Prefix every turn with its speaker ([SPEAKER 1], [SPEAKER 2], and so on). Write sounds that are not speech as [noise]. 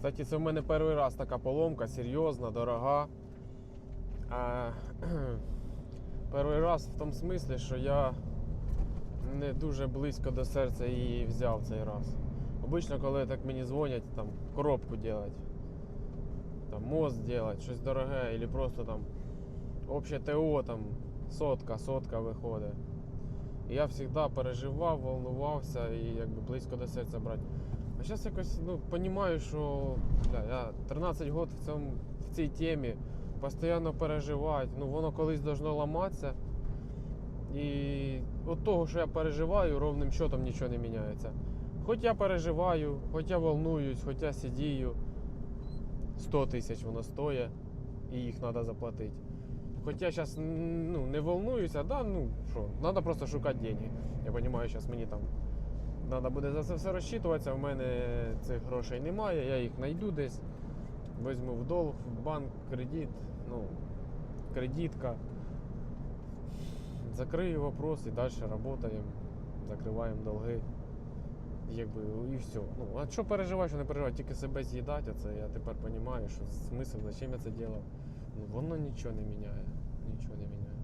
[SPEAKER 1] Кстати, це в мене перший раз така поломка, серйозна, дорога. [clears throat] Перший раз в тому смислі, що я не дуже близько до серця її взяв цей раз. Обично, коли так мені дзвонять, там коробку робити, там мост робити, щось дороге, або просто там обще ТО, там сотка, сотка виходить. Я завжди переживав, волнувався і якби близько до серця брати. А зараз якось ну, розумію, що бля, я 13 років в, цьому, в цій темі постійно переживати. Ну, воно колись должно ламатися. І від того, що я переживаю, ровним счетом нічого не міняється. Хоч я переживаю, хоч я волнуюсь, хоч я сидію, 100 тисяч воно стоїть, і їх треба заплатити. Хоч я зараз ну, не волнуюся, да, ну що, треба просто шукати деньги. Я розумію, зараз мені там треба буде за це все розчитуватися. В мене цих грошей немає, я їх знайду десь. Візьму в долг, в банк, кредит, ну, кредитка. Закрию вопрос і далі працюємо, закриваємо долги. Якби і все. Ну, а що переживати, що не переживати, тільки себе з'їдати, це я тепер розумію, що смисл, зачем я це робив. Воно нічого не міняє. Нічого не міняє.